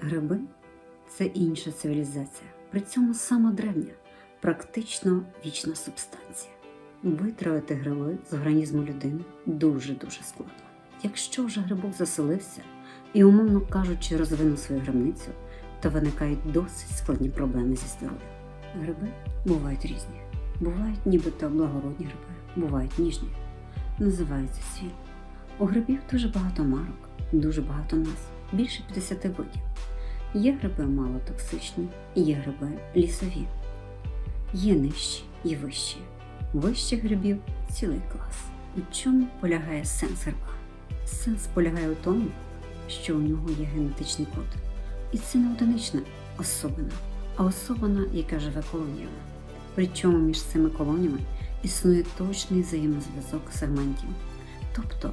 Гриби це інша цивілізація, при цьому сама древня, практично вічна субстанція. Витравити гриби з організму людини дуже-дуже складно. Якщо вже грибок заселився і, умовно кажучи, розвинув свою грибницю, то виникають досить складні проблеми зі здоров'ям. Гриби бувають різні. Бувають нібито благородні гриби, бувають ніжні. Називаються свіль. У грибів дуже багато марок, дуже багато назв, більше 50 видів. Є гриби малотоксичні, є гриби лісові. Є нижчі і вищі. Вищих грибів цілий клас. У чому полягає сенс гриба? Сенс полягає у тому, що у нього є генетичний код. І це не одинична особина, а особина, яка живе колоніями. Причому між цими колоніями існує точний взаємозв'язок сегментів. Тобто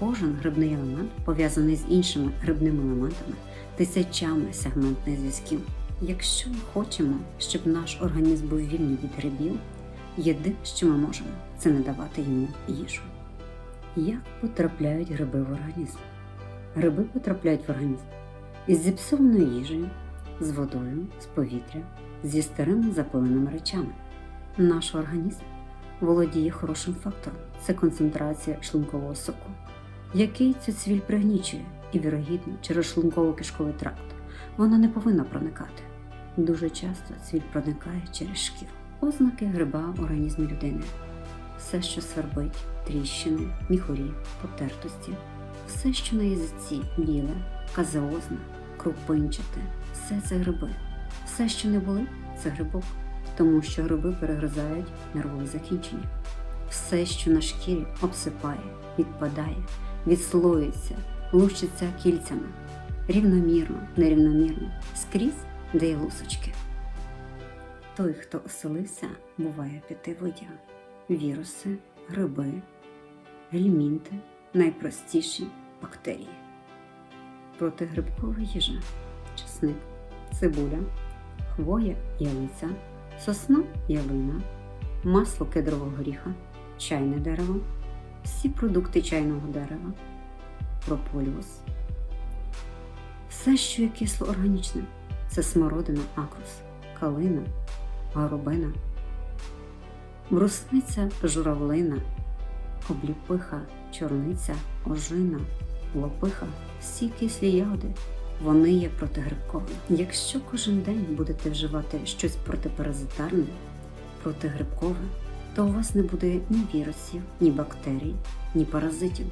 кожен грибний елемент пов'язаний з іншими грибними елементами тисячами сегментних зв'язків. Якщо ми хочемо, щоб наш організм був вільний від грибів, єдине, що ми можемо, це не давати йому їжу. Як потрапляють гриби в організм? Гриби потрапляють в організм із зіпсованою їжею, з водою, з повітря, зі старими запиленими речами. Наш організм володіє хорошим фактором це концентрація шлункового соку, який цю цвіль пригнічує і, вірогідно, через шлунково-кишковий тракт вона не повинна проникати. Дуже часто цвіль проникає через шкіру. Ознаки гриба в організмі людини. Все, що свербить, тріщини, міхурі, потертості, все, що на язиці біле, казеозне, крупинчате, все це гриби. Все, що не болить, це грибок, тому що гриби перегризають нервові закінчення. Все, що на шкірі обсипає, відпадає, відслоюється, лущиться кільцями, рівномірно, нерівномірно, скрізь, де є лусочки. Той, хто оселився, буває п'яти видів: віруси, гриби, гельмінти, найпростіші бактерії. Протигрибкова їжа, чесник, цибуля, хвоя ялиця, сосна ялина, масло кедрового горіха, чайне дерево, всі продукти чайного дерева, прополіус. Все, що є кислоорганічне, це смородина акрус, калина, горобина, брусниця журавлина, обліпиха, чорниця, ожина, лопиха, всі кислі ягоди. Вони є протигрибковими. Якщо кожен день будете вживати щось протипаразитарне, протигрибкове, то у вас не буде ні вірусів, ні бактерій, ні паразитів,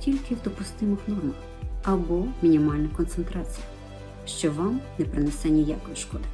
тільки в допустимих нормах або мінімальних концентрація, що вам не принесе ніякої шкоди.